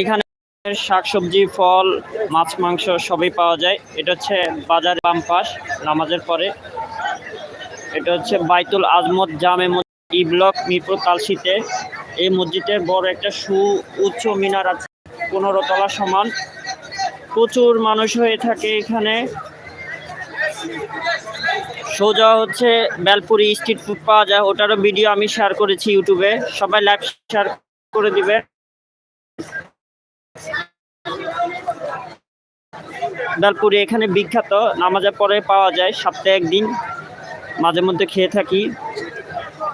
এখানে শাকসবজি, ফল, মাছ, মাংস সবই পাওয়া যায়। এটা হচ্ছে বাজার বাম নামাজের পরে। এটা হচ্ছে বাইতুল আজমত জামে ই ব্লক, মিরপুর, কালশিতে। এই মসজিদে বড় একটা সু, উচ্চ মিনার আছে, পনেরো তলা সমান। প্রচুর মানুষ হয়ে থাকে এখানে। সোজা হচ্ছে বেলপুরি স্ট্রিট ফুড পাওয়া যায়। ওটারও ভিডিও আমি শেয়ার করেছি ইউটিউবে। সবাই লাইভ শেয়ার করে দিবে। বেলপুরি এখানে বিখ্যাত। নামাজের পরে পাওয়া যায় সপ্তাহে একদিন। মাঝে মধ্যে খেয়ে থাকি।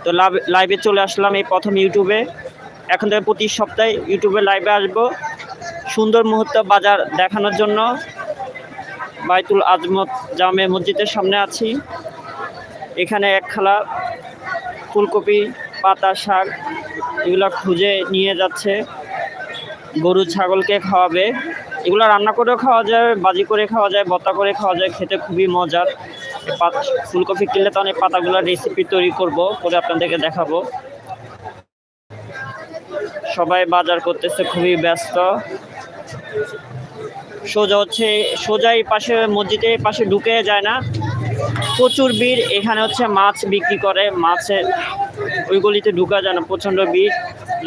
তো লাইভে চলে আসলাম এই প্রথম ইউটিউবে। এখন থেকে প্রতি সপ্তাহে ইউটিউবে লাইভে আসব। সুন্দর মুহূর্ত বাজার দেখানোর জন্য। বাইতুল আজমত জামে মসজিদের সামনে আছি। এখানে এক খালা ফুলকপি, পাতা, শাক এগুলো খুঁজে নিয়ে যাচ্ছে। গরু, ছাগলকে খাওয়াবে। এগুলো রান্না করেও খাওয়া যায়, বাজি করে খাওয়া যায় বতা করে খাওয়া যায়, খেতে খুবই মজার। ফুলকপি কিনলে তো অনেক পাতাগুলো রেসিপি তৈরি করব, করে আপনাদেরকে দেখাবো। সবাই বাজার করতেছে, খুবই ব্যস্ত। সোজা হচ্ছে, সোজা এই পাশে, মসজিদের এই পাশে ঢুকে যায় না। প্রচুর ভিড়, এখানে হচ্ছে মাছ বিক্রি করে, মাছের ওইগুলিতে ঢুকা যায় না, প্রচণ্ড ভিড়।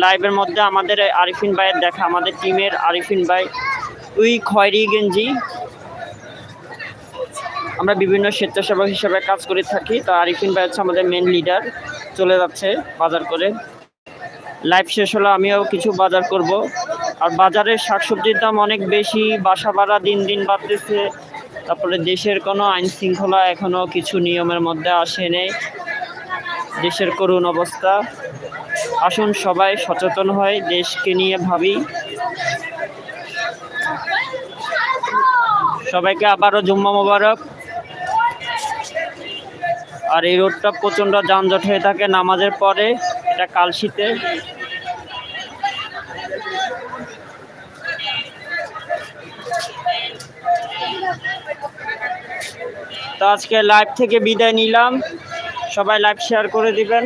লাইভের মধ্যে আমাদের আরিফিন ভাইয়ের দেখা, আমাদের টিমের আরিফিন ভাই। ওই খয়েরি গেঞ্জি। আমরা বিভিন্ন স্বেচ্ছাসেবক হিসেবে কাজ করে থাকি। তো আরিফিন ভাই হচ্ছে আমাদের মেন লিডার চলে যাচ্ছে বাজার করে। লাইভ শেষ হলো আমিও কিছু বাজার করব। আর বাজারে শাকসবজির দাম অনেক বেশি, বাসা ভাড়া দিন দিন বাড়তেছে। তারপরে দেশের কোনো আইন শৃঙ্খলা এখনও কিছু নিয়মের মধ্যে আসেনি দেশের করুণ অবস্থা। আসুন সবাই সচেতন হয় দেশকে নিয়ে ভাবি। সবাইকে আবারও জুম্মা মোবারক। আর এই রোডটা প্রচণ্ড যানজট হয়ে থাকে নামাজের পরে, এটা কালশিতে। তো আজকে লাইভ থেকে বিদায় নিলাম। সবাই লাইভ শেয়ার করে দিবেন।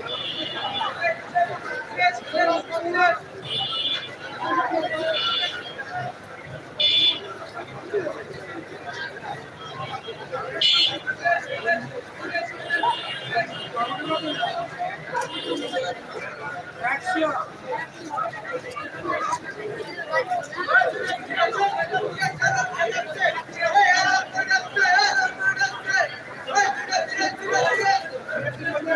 मुझे